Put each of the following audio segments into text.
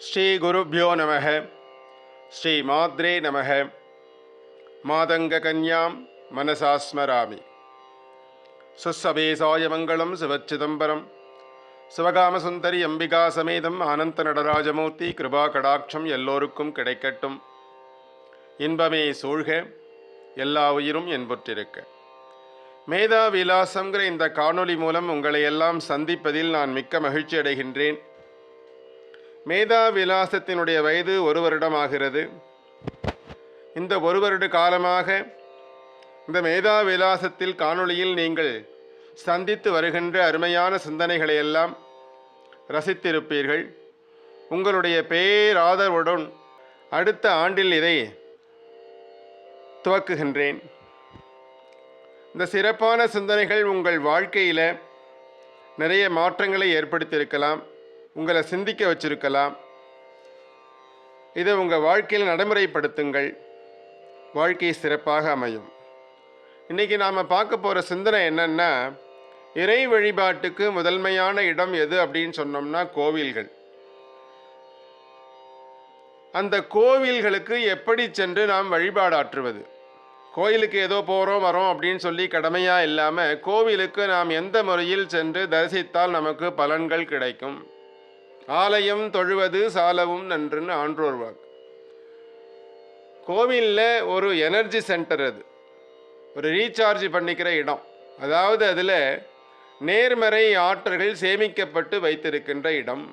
ஸ்ரீ குருப்பியோ நமக. ஸ்ரீ மாத்ரே நமக. மாதங்க கன்யாம் மனசா ஸ்மராமி. மங்களம் சிவச்சிதம்பரம். சிவகாமசுந்தரி அம்பிகா சமேதம் ஆனந்த நடராஜமூர்த்தி கிருபா கடாட்சம் எல்லோருக்கும் கிடைக்கட்டும். இன்பமே சூழ்க எல்லா உயிரும் என்புற்றிருக்க. மேதா விலாசங்கிற இந்த காணொளி மூலம் உங்களை எல்லாம் சந்திப்பதில் நான் மிக்க மகிழ்ச்சி அடைகின்றேன் மேதா விலாசத்தினுடைய வயது ஒரு வருடமாகிறது. இந்த ஒரு வருட காலமாக இந்த மேதா விலாசத்தில் காணொளியில் நீங்கள் சந்தித்து வருகின்ற அருமையான சிந்தனைகளை எல்லாம் ரசித்திருப்பீர்கள். உங்களுடைய பேராதரவுடன் அடுத்த ஆண்டில் இதை துவக்குகின்றேன். இந்த சிறப்பான சிந்தனைகள் உங்கள் வாழ்க்கையில் நிறைய மாற்றங்களை ஏற்படுத்தியிருக்கலாம். உங்களை சிந்திக்க வச்சிருக்கலாம். இதை உங்கள் வாழ்க்கையில் நடைமுறைப்படுத்துங்கள். வாழ்க்கை சிறப்பாக அமையும். இன்றைக்கி நாம் பார்க்க போகிற சிந்தனை என்னென்னா இறை வழிபாட்டுக்கு முதன்மையான இடம் எது அப்படின்னு சொன்னோம்னா கோவில்கள். அந்த கோவில்களுக்கு எப்படி சென்று நாம் வழிபாடாற்றுவது? கோயிலுக்கு ஏதோ போகிறோம் வரோம் அப்படின்னு சொல்லி கடமையாக இல்லாமல் கோவிலுக்கு நாம் எந்த முறையில் சென்று தரிசித்தால் நமக்கு பலன்கள் கிடைக்கும்? ஆலயம் தொழுவது சாலவும் நன்றுன்னு ஆன்றோர் வாக்கு. கோவிலில் ஒரு எனர்ஜி சென்டர் அது. ஒரு ரீசார்ஜ் பண்ணிக்கிற இடம். அதாவது அதில் நேர்மறை ஆற்றல்கள் சேமிக்கப்பட்டு வைத்திருக்கின்ற இடம்.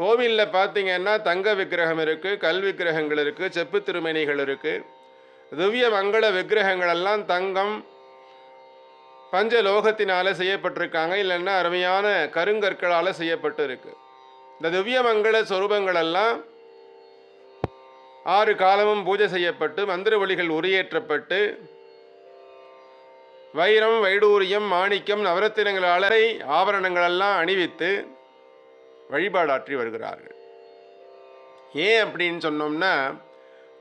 கோவிலில் பார்த்தீங்கன்னா தங்க விக்கிரகம் இருக்குது கல் விக்கிரகங்கள் இருக்குது செப்பு திருமணிகள் இருக்குது திவ்ய மங்கள விக்கிரகங்கள் எல்லாம் பஞ்ச லோகத்தினால் செய்யப்பட்டிருக்காங்க. இல்லைன்னா அருமையான கருங்கற்களால் செய்யப்பட்டு இருக்கு இந்த திவ்ய மங்கள சொரூபங்களெல்லாம் ஆறு காலமும் பூஜை செய்யப்பட்டு மந்திர ஒளிகள் உரியேற்றப்பட்டு வைரம் வைடூரியம் மாணிக்கம் நவரத்தினங்களால் ஆபரணங்களெல்லாம் அணிவித்து வழிபாடாற்றி வருகிறார்கள். ஏன் அப்படின்னு சொன்னோம்னா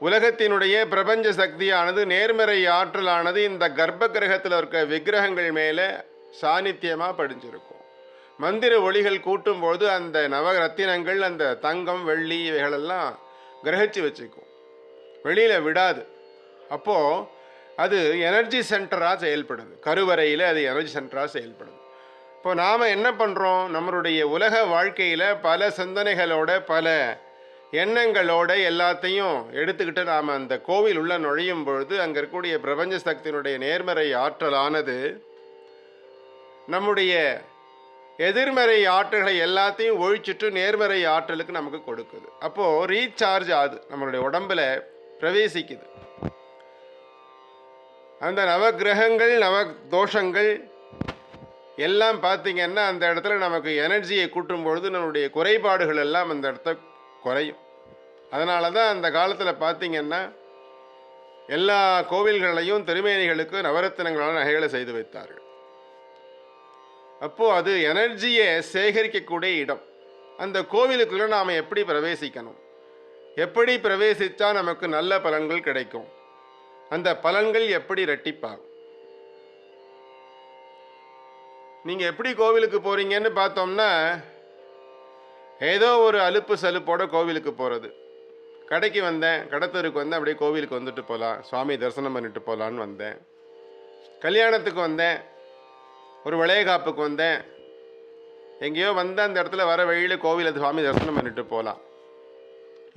உலகத்தினுடைய பிரபஞ்ச சக்தியானது நேர்மறை ஆற்றலானது இந்த கர்ப்ப கிரகத்தில் இருக்க விக்கிரகங்கள் மேலே சாநித்தியமாக படிஞ்சிருக்கும். மந்திர ஒளிகள் கூட்டும்போது அந்த நவரத்தினங்கள் அந்த தங்கம் வெள்ளி இவைகளெல்லாம் கிரகிச்சு வச்சுக்கும். வெளியில் விடாது. அப்போது அது எனர்ஜி சென்டராக செயல்படுது. கருவறையில் அது எனர்ஜி சென்டராக செயல்படுது. இப்போ நாம் என்ன பண்ணுறோம் நம்மளுடைய உலக வாழ்க்கையில் பல சிந்தனைகளோட பல எண்ணங்களோட எல்லாத்தையும் எடுத்துக்கிட்டு நாம் அந்த கோவில் உள்ள நுழையும் பொழுது அங்கே இருக்கக்கூடிய பிரபஞ்ச சக்தியினுடைய நேர்மறை ஆற்றலானது நம்முடைய எதிர்மறை ஆற்றல்களை எல்லாத்தையும் ஒழிச்சிட்டு நேர்மறை ஆற்றலுக்கு நமக்கு கொடுக்குது. அப்போது ரீசார்ஜ் ஆகுது. நம்மளுடைய உடம்பில் பிரவேசிக்குது. அந்த நவகிரகங்கள் நவ தோஷங்கள் எல்லாம் பார்த்திங்கன்னா அந்த இடத்துல நமக்கு எனர்ஜியை கூட்டும் பொழுது நம்மளுடைய குறைபாடுகள் எல்லாம் அந்த இடத்த குறையும். அதனால தான் அந்த காலத்தில் பார்த்திங்கன்னா எல்லா கோவில்களையும் திருமேனிகளுக்கு நவரத்தினங்களான நகைகளை செய்து வைத்தார்கள். அப்போது அது எனர்ஜியை சேகரிக்கக்கூடிய இடம். அந்த கோவிலுக்குள்ளே நாம் எப்படி பிரவேசிக்கணும்? எப்படி பிரவேசித்தா நமக்கு நல்ல பலன்கள் கிடைக்கும்? அந்த பலன்கள் எப்படி ரெட்டிப்பாகும் நீங்கள் எப்படி கோவிலுக்கு போகிறீங்கன்னு பார்த்தோம்னா ஏதோ ஒரு அலுப்பு சலுப்போட கோவிலுக்கு போகிறது கடைக்கு வந்தேன் கடத்தருக்கு வந்தேன் அப்படியே கோவிலுக்கு வந்துட்டு போகலாம் சுவாமி தரிசனம் பண்ணிட்டு போகலான்னு வந்தேன். கல்யாணத்துக்கு வந்தேன் ஒரு வளையகாப்புக்கு வந்தேன். எங்கேயோ வந்த அந்த இடத்துல வர வழியில் கோவிலை சுவாமி தரிசனம் பண்ணிட்டு போகலாம்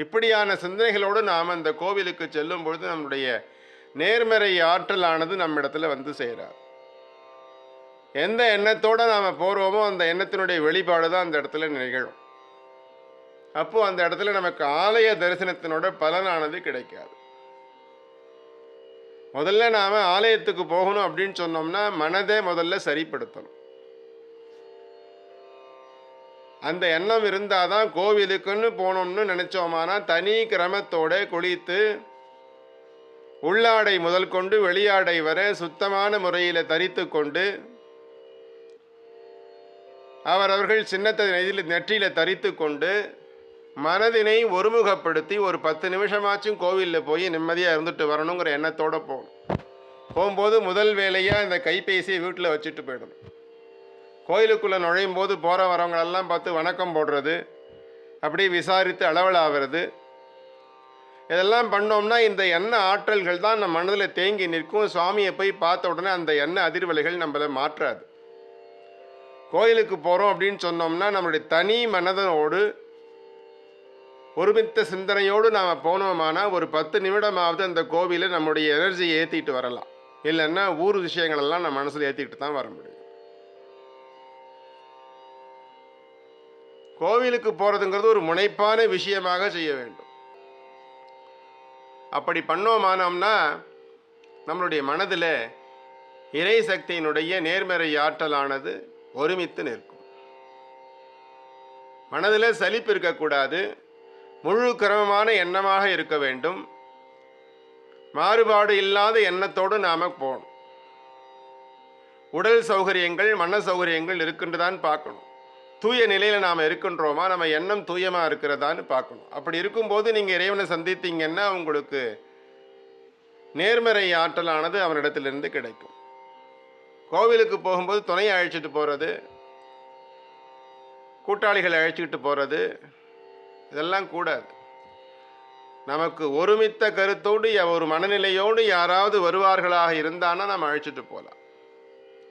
இப்படியான சிந்தனைகளோடு நாம் அந்த கோவிலுக்கு செல்லும் பொழுது நம்முடைய நேர்மறை ஆற்றலானது நம்ம இடத்துல வந்து செய்கிறார் எந்த எண்ணத்தோடு நாம் போகிறோமோ அந்த எண்ணத்தினுடைய வெளிப்பாடு தான் அந்த இடத்துல நிகழும். அப்போது அந்த இடத்துல நமக்கு ஆலய தரிசனத்தினோட பலனானது கிடைக்காது. முதல்ல நாம் ஆலயத்துக்கு போகணும் அப்படின்னு சொன்னோம்னா மனதை முதல்ல சரிப்படுத்தணும். அந்த எண்ணம் இருந்தால் தான் கோவிலுக்குன்னு போனோம்னு நினச்சோமானா தனி கிரமத்தோட குளித்து உள்ளாடை முதல் கொண்டு வெளியாடை வர சுத்தமான முறையில் தரித்து கொண்டு அவரவர்கள் சின்னத்தை நெதியில் நெற்றியில் தரித்து கொண்டு மனதினை ஒருமுகப்படுத்தி ஒரு பத்து நிமிஷமாச்சும் கோவிலில் போய் நிம்மதியாக இருந்துட்டு வரணுங்கிற எண்ணத்தோடு போகணும். போகும்போது முதல் வேலையாக இந்த கைபேசியை வீட்டில் வச்சுட்டு போயிடணும். கோயிலுக்குள்ளே நுழையும் போது போகிற வரவங்களெல்லாம் பார்த்து வணக்கம் போடுறது அப்படி விசாரித்து அளவலாகிறது. இதெல்லாம் பண்ணோம்னா இந்த எண்ணெய் ஆற்றல்கள் தான் நம்ம மனதில் தேங்கி நிற்கும். சுவாமியை போய் பார்த்த உடனே அந்த எண்ணெய் அதிர்வலைகள் நம்மளை மாற்றாது. கோயிலுக்கு போகிறோம் அப்படின்னு சொன்னோம்னா நம்மளுடைய தனி மனதனோடு ஒருமித்த சிந்தனையோடு நாம் போனோமானா ஒரு பத்து நிமிடமாவது அந்த கோவிலை நம்முடைய எனர்ஜியை ஏற்றிட்டு வரலாம். இல்லைன்னா ஊர் விஷயங்களெல்லாம் நம்ம மனசில் ஏற்றிக்கிட்டு தான் வர முடியும். கோவிலுக்கு போகிறதுங்கிறது ஒரு முனைப்பான விஷயமாக செய்ய வேண்டும். அப்படி பண்ணோமானோம்னா நம்மளுடைய மனதில் இறை சக்தியினுடைய நேர்மறை ஆற்றலானது ஒருமித்து நிற்கும். மனதில் சலிப்பு இருக்கக்கூடாது. முழு கிரமமான எண்ணமாக இருக்க வேண்டும். மாறுபாடு இல்லாத எண்ணத்தோடு நாம் போகணும். உடல் சௌகரியங்கள் மன சௌகரியங்கள் இருக்குன்றதான் பார்க்கணும். தூய நிலையில் நாம் இருக்கின்றோமா? நம்ம எண்ணம் தூயமாக இருக்கிறதான்னு பார்க்கணும். அப்படி இருக்கும்போது நீங்கள் இறைவனை சந்தித்தீங்கன்னா உங்களுக்கு நேர்மறை ஆற்றலானது அவனிடத்திலிருந்து கிடைக்கும். கோவிலுக்கு போகும்போது துணையை அழைச்சிட்டு போகிறது கூட்டாளிகளை அழைச்சிக்கிட்டு போகிறது இதெல்லாம் கூடாது. நமக்கு ஒருமித்த கருத்தோடு ஒரு மனநிலையோடு யாராவது வருவார்களாக இருந்தான்னா நம்ம அழைச்சிட்டு போகலாம்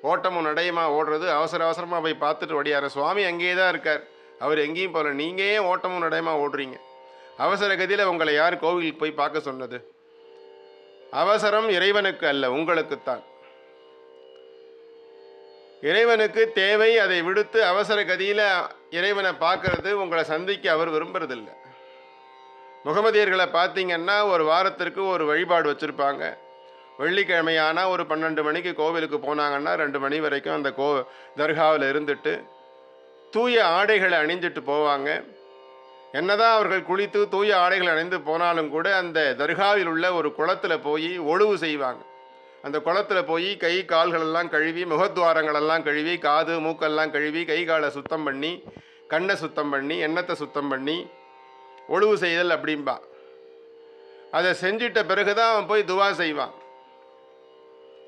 ஓட்டமும் நடையுமா ஓடுறது? அவசர அவசரமாக போய் பார்த்துட்டு ஓடியார சுவாமி அங்கேயே தான் இருக்கார். அவர் எங்கேயும் போகல. நீங்கள் ஏன் ஓட்டமும் நடையுமா ஓடுறீங்க? அவசர கதியில் உங்களை யார் கோவிலுக்கு போய் பார்க்க சொன்னது? அவசரம் இறைவனுக்கு அல்ல உங்களுக்குத்தான். இறைவனுக்கு தேவை அதை விடுத்து அவசர கதியில் இறைவனை பார்க்கறது உங்களை சந்திக்க அவர் விரும்புறதில்ல. முகமதியர்களை பார்த்தீங்கன்னா ஒரு வாரத்திற்கு ஒரு வழிபாடு வச்சுருப்பாங்க. வெள்ளிக்கிழமையானால் ஒரு பன்னெண்டு மணிக்கு கோவிலுக்கு போனாங்கன்னா ரெண்டு மணி வரைக்கும் அந்த கோ தர்காவில் இருந்துட்டு தூய ஆடைகளை அணிஞ்சிட்டு போவாங்க. என்னதான் அவர்கள் குளித்து தூய ஆடைகள் அணிந்து போனாலும் கூட அந்த தர்காவில் உள்ள ஒரு குளத்தில் போய் ஒழுவு செய்வாங்க. அந்த குளத்தில் போய் கை கால்களெல்லாம் கழுவி முகத்வாரங்களெல்லாம் கழுவி காது மூக்கெல்லாம் கழுவி கை காலை சுத்தம் பண்ணி கண்ணை சுத்தம் பண்ணி எண்ணத்தை சுத்தம் பண்ணி ஒழுவு செய்தல் அப்படிம்பா. அதை செஞ்சிட்ட பிறகு தான் அவன் போய் துவா செய்வான்.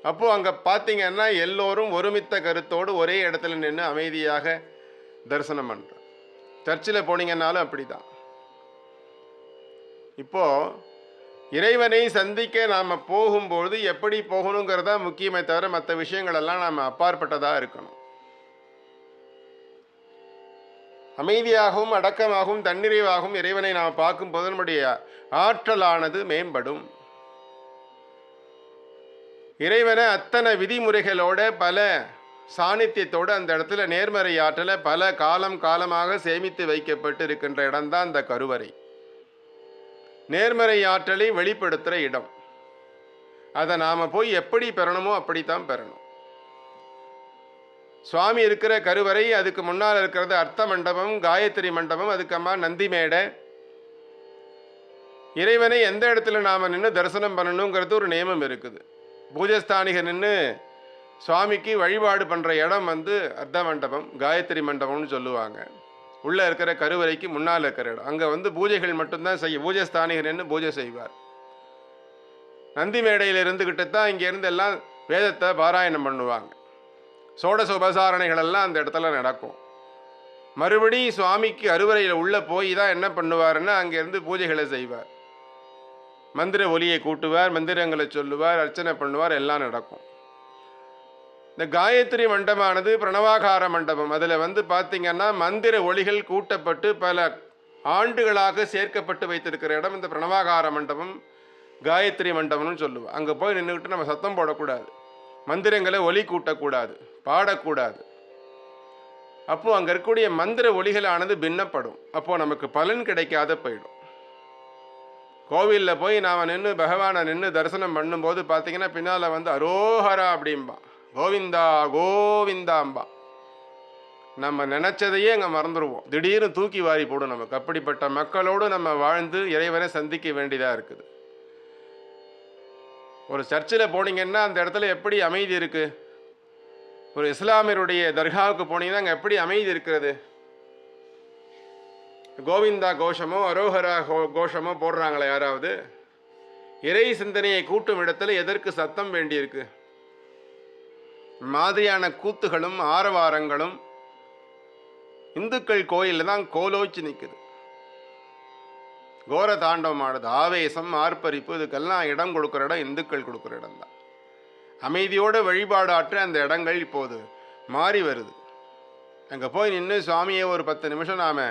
அப்போது அங்கே பார்த்தீங்கன்னா எல்லோரும் ஒருமித்த கருத்தோடு ஒரே இடத்துல நின்று அமைதியாக தரிசனம் பண்ணுறான் சர்ச்சில் போனீங்கன்னாலும் அப்படி தான் இப்போது இறைவனை சந்திக்க நாம் போகும்போது எப்படி போகணுங்கிறதா முக்கியமே தவிர மற்ற விஷயங்களெல்லாம் நாம் அப்பாற்பட்டதாக இருக்கணும். அமைதியாகவும் அடக்கமாகவும் தன்னிறைவாகவும் இறைவனை நாம் பார்க்கும்போது நம்முடைய ஆற்றலானது மேம்படும். இறைவனை அத்தனை விதிமுறைகளோட பல சாநித்தியத்தோடு அந்த இடத்துல நேர்மறை ஆற்றலை பல காலம் காலமாக சேமித்து வைக்கப்பட்டு இருக்கின்ற இடம்தான் அந்த கருவறை. நேர்மறை ஆற்றலை வெளிப்படுத்துகிற இடம். அதை நாம் போய் எப்படி பெறணுமோ அப்படித்தான் பெறணும். சுவாமி இருக்கிற கருவறை அதுக்கு முன்னால் இருக்கிறது அர்த்த மண்டபம் காயத்ரி மண்டபம் அதுக்கம்மா நந்தி மேடை. இறைவனை எந்த இடத்துல நாம் நின்று தரிசனம் பண்ணணுங்கிறது ஒரு நியமம் இருக்குது. பூஜஸ்தானிகர் நின்று சுவாமிக்கு வழிபாடு பண்ணுற இடம் வந்து அர்த்த மண்டபம் காயத்ரி மண்டபம்னு சொல்லுவாங்க. உள்ளே இருக்கிற கருவறைக்கு முன்னால் இருக்கிற இடம். அங்கே வந்து பூஜைகள் மட்டும்தான் செய்ய பூஜஸ்தானிகர் நின்று பூஜை செய்வார். நந்தி மேடையில் இருந்துக்கிட்டு தான் இங்கேருந்து எல்லாம் வேதத்தை பாராயணம் பண்ணுவாங்க. சோடச உபசாரணைகள் எல்லாம் அந்த இடத்துல நடக்கும். மறுபடி சுவாமிக்கு அறுவரையில் உள்ளே போய் தான் என்ன பண்ணுவார்னா அங்கேருந்து பூஜைகளை செய்வார். மந்திர ஒலியை கூட்டுவார் மந்திரங்களை சொல்லுவார் அர்ச்சனை பண்ணுவார் எல்லாம் நடக்கும். இந்த காயத்ரி மண்டபமானது பிரணவாகார மண்டபம். அதில் வந்து பார்த்தீங்கன்னா மந்திர ஒளிகள் கூட்டப்பட்டு பல ஆண்டுகளாக சேர்க்கப்பட்டு வைத்திருக்கிற இடம் இந்த பிரணவாகார மண்டபம் காயத்ரி மண்டபம்னு சொல்லுவோம். அங்கே போய் நின்றுக்கிட்டு நம்ம சத்தம் போடக்கூடாது. மந்திரங்களை ஒலி கூட்டக்கூடாது பாடக்கூடாது. அப்போது அங்கே இருக்கக்கூடிய மந்திர ஒலிகளானது பின்னப்படும். அப்போது நமக்கு பலன் கிடைக்காத போயிடும். கோவிலில் போய் நாம் நின்று பகவானை நின்று தரிசனம் பண்ணும்போது பார்த்தீங்கன்னா பின்னால் வந்து அரோஹரா அப்படிம்பா. கோவிந்தா கோவிந்தாம்பா. நம்ம நினச்சதையே அங்கே மறந்துடுவோம் திடீர்னு தூக்கி வாரி போடும் நமக்கு. அப்படிப்பட்ட மக்களோடு நம்ம வாழ்ந்து இறைவனை சந்திக்க வேண்டியதாக இருக்குது. ஒரு சர்ச்சில் போனீங்கன்னா அந்த இடத்துல எப்படி அமைதி இருக்குது ஒரு இஸ்லாமியருடைய தர்காவுக்கு போனீங்கன்னா அங்கே எப்படி அமைதி இருக்கிறது? கோவிந்தா கோஷமோ அரோஹரா கோ- கோஷமோ போடுறாங்களே யாராவது? இறை சிந்தனையை கூட்டும் இடத்துல எதற்கு சத்தம் வேண்டியிருக்கு? மாதிரியான கூத்துகளும் ஆரவாரங்களும் இந்துக்கள் கோயிலில் தான் கோலோச்சி நிற்குது கோர தாண்டவமானது ஆவேசம் ஆர்ப்பரிப்பு இதுக்கெல்லாம் இடம் கொடுக்குற இடம் இந்துக்கள் கொடுக்குற இடம் தான். அமைதியோடு வழிபாடாற்ற அந்த இடங்கள் இப்போது மாறி வருது. அங்கே போய் நின்று சுவாமியை ஒரு பத்து நிமிஷம் நாம்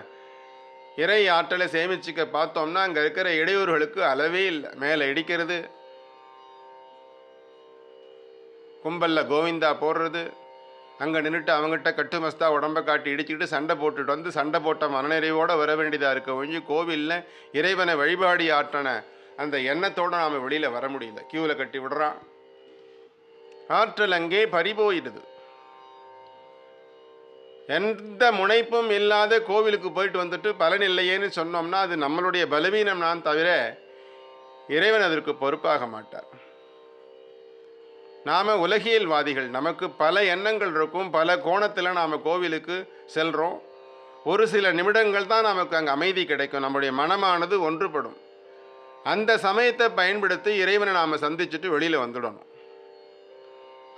இறை ஆற்றலை சேமிச்சுக்க பார்த்தோம்னா அங்கே இருக்கிற இடையூறுகளுக்கு அளவே இல்லை. மேலே இடிக்கிறது கும்பலில் கோவிந்தா போடுறது. அங்கே நின்றுட்டு அவங்ககிட்ட கட்டுமஸ்தா உடம்ப காட்டி இடிச்சுக்கிட்டு சண்டை போட்டுட்டு வந்து சண்டை போட்ட மனநிறைவோடு வர வேண்டியதாக இருக்க. ஒழிஞ்சு கோவிலில் இறைவனை வழிபாடி ஆற்றின அந்த எண்ணத்தோடு நாம் வெளியில் வர முடியல. கியூவில் கட்டி விடுறான். ஆற்றல் அங்கே பறிபோயிடுது. எந்த முனைப்பும் இல்லாத கோவிலுக்கு போயிட்டு வந்துட்டு பலன் இல்லையேன்னு சொன்னோம்னா அது நம்மளுடைய பலவீனம் நான் தவிர இறைவன் அதற்கு பொறுப்பாக மாட்டார். நாம் உலகியல்வாதிகள் நமக்கு பல எண்ணங்கள் இருக்கும் பல கோணத்தில் நாம் கோவிலுக்கு செல்கிறோம் ஒரு சில நிமிடங்கள் தான் நமக்கு அங்கே அமைதி கிடைக்கும் நம்முடைய மனமானது ஒன்றுபடும். அந்த சமயத்தை பயன்படுத்தி இறைவனை நாம் சந்திச்சுட்டு வெளியில் வந்துடணும்.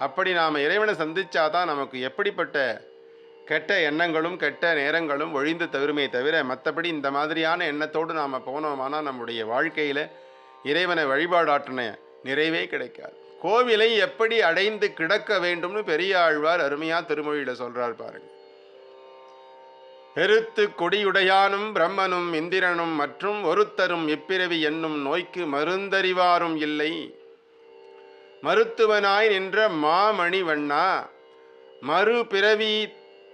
அப்படி நாம் இறைவனை சந்திச்சாதான் நமக்கு எப்படிப்பட்ட கெட்ட எண்ணங்களும் கெட்ட நேரங்களும் ஒழிந்து தவிருமே தவிர மற்றபடி இந்த மாதிரியான எண்ணத்தோடு நாம் போனோமானால் நம்முடைய வாழ்க்கையில் இறைவனை வழிபாடாற்றின நிறைவே கிடைக்காது. கோவிலை எப்படி அடைந்து கிடக்க வேண்டும்னு பெரியாழ்வார் அருமையா திருமொழியில சொல்றார் பாருங்க. பெருத்து கொடியுடையானும் பிரம்மனும் இந்திரனும் மற்றும் ஒருத்தரும் இப்பிறவி என்னும் நோய்க்கு மருந்தறிவாரும் இல்லை. மருத்துவனாய் நின்ற மாமணிவண்ணா மறுபிறவி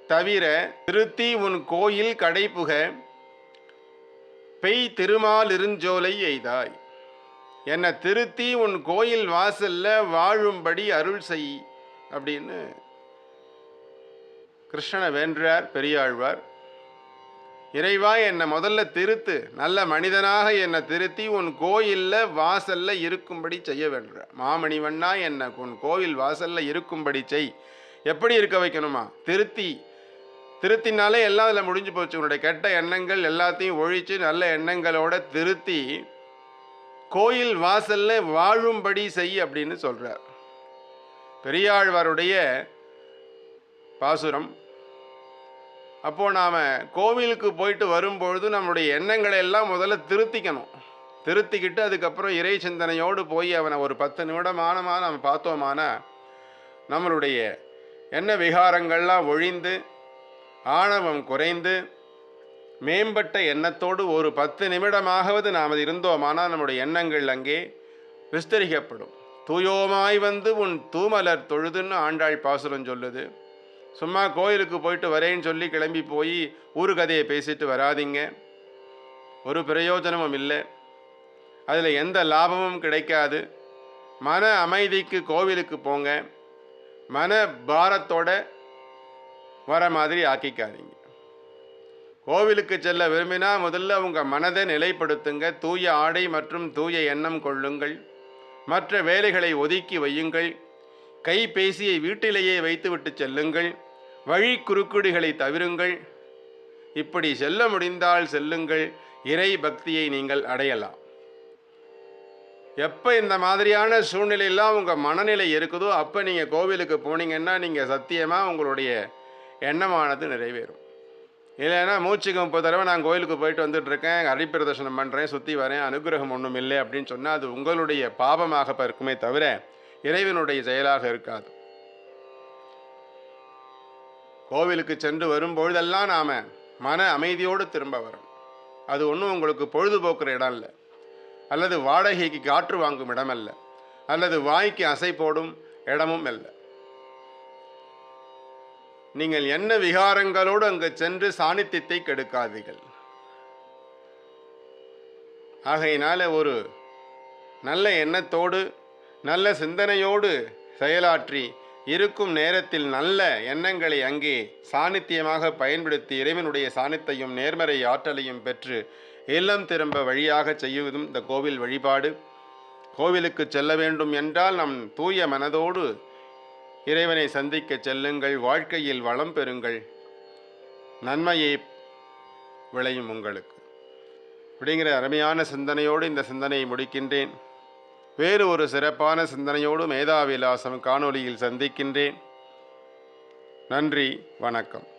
தவிர திருத்தி உன் கோயில் கடைப்புக பெய் திருமாலிருஞ்சோலை எய்தாய். என்னை திருத்தி உன் கோயில் வாசல்ல வாழும்படி அருள் செய் அப்படின்னு கிருஷ்ணனை வென்றார் பெரியாழ்வார். இறைவா என்னை முதல்ல திருத்து. நல்ல மனிதனாக என்னை திருத்தி உன் கோயிலில் வாசல்ல இருக்கும்படி செய்ய வேண்டுற மாமணிவண்ணா என்னை உன் கோயில் வாசல்ல இருக்கும்படி செய். எப்படி இருக்க வைக்கணுமா? திருத்தி. திருத்தினாலே எல்லாம் அதில் முடிஞ்சு போச்சு. உன்னுடைய கெட்ட எண்ணங்கள் எல்லாத்தையும் ஒழித்து நல்ல எண்ணங்களோட திருத்தி கோயில் வாசல்ல வாழும்படி செய் அப்படின்னு சொல்றார். பெரியாழ்வாருடைய பாசுரம். அப்போ நாம கோவிலுக்கு போயிட்டு வரும்பொழுது நம்முடைய எண்ணங்களை எல்லாம் முதல்ல திருத்திக்கணும். திருத்திக்கிட்டு அதுக்கப்புறம் இறை சிந்தனையோடு போய் அவனை ஒரு பத்து நிமிடமானமா நம்ம பார்த்தோமானா நம்மளுடைய எண்ண விகாரங்கள்லாம் ஒழிந்து ஆணவம் குறைந்து மேம்பட்ட எண்ணத்தோடு ஒரு பத்து நிமிடமாகவது நாம் இருந்தோமானால் நம்முடைய எண்ணங்கள் அங்கே விஸ்தரிக்கப்படும். தூயோமாய் வந்து உன் தூமலர் தொழுதுன்னு ஆண்டாள் பாசுரம் சொல்லுது. சும்மா கோயிலுக்கு போயிட்டு வரேன்னு சொல்லி கிளம்பி போய் ஊரு கதையை பேசிட்டு வராதீங்க. ஒரு பிரயோஜனமும் இல்லை. அதில் எந்த லாபமும் கிடைக்காது. மன அமைதிக்கு கோவிலுக்கு போங்க. மன பாரத்தோட வர மாதிரி ஆக்கிக்காதீங்க. கோவிலுக்கு செல்ல விரும்பினா முதல்ல உங்கள் மனதை நிலைப்படுத்துங்க. தூய ஆடை மற்றும் தூய எண்ணம் கொள்ளுங்கள். மற்ற வேலைகளை ஒதுக்கி வையுங்கள். கைபேசியை வீட்டிலேயே வைத்துவிட்டு செல்லுங்கள். வழி குறுக்குடிகளை தவிருங்கள். இப்படி செல்ல முடிந்தால் செல்லுங்கள். இறை பக்தியை நீங்கள் அடையலாம். எப்போ இந்த மாதிரியான சூழ்நிலையெல்லாம் உங்கள் மனநிலை இருக்குதோ அப்போ நீங்கள் கோவிலுக்கு போனீங்கன்னா நீங்கள் சத்தியமாக உங்களுடைய எண்ணமானது நிறைவேறும். இல்லைன்னா மூச்சுக்கு முப்பது தடவை நான் கோயிலுக்கு போயிட்டு வந்துட்டுருக்கேன் ஹரிப்பிரதர்ஷனம் பண்ணுறேன் சுற்றி வரேன் அனுகிரகம் ஒன்றும் இல்லை அப்படின்னு சொன்னால் அது உங்களுடைய பாபமாக இருக்குமே தவிர இறைவனுடைய செயலாக இருக்காது. கோவிலுக்கு சென்று வரும்பொழுதெல்லாம் நாம் மன அமைதியோடு திரும்ப வரும் அது ஒன்றும் உங்களுக்கு பொழுதுபோக்குற இடம் இல்லை. அல்லது வாடகைக்கு காற்று வாங்கும் இடம் அல்ல அல்லது வாய்க்கு அசை போடும் இடமும் இல்லை. நீங்கள் என்ன விகாரங்களோடு அங்கு சென்று சாணித்தியத்தை கெடுக்காதீர்கள். ஆகையினால ஒரு நல்ல எண்ணத்தோடு நல்ல சிந்தனையோடு செயலாற்றி இருக்கும் நேரத்தில் நல்ல எண்ணங்களை அங்கே சாணித்தியமாக பயன்படுத்தி இறைவனுடைய சாணித்தையும் நேர்மறை ஆற்றலையும் பெற்று இல்லம் திரும்ப வழியாக செய்வதும் இந்த கோவில் வழிபாடு. கோவிலுக்கு செல்ல வேண்டும் என்றால் நம் தூய மனதோடு இறைவனை சந்திக்க செல்லுங்கள் வாழ்க்கையில் வளம் பெறுங்கள். நன்மையை விளையும் உங்களுக்கு. அப்படிங்கிற அருமையான சிந்தனையோடு இந்த சிந்தனையை முடிக்கின்றேன். வேறு ஒரு சிறப்பான சிந்தனையோடு மேதாவிலாசம் காணொளியில் சந்திக்கின்றேன். நன்றி வணக்கம்.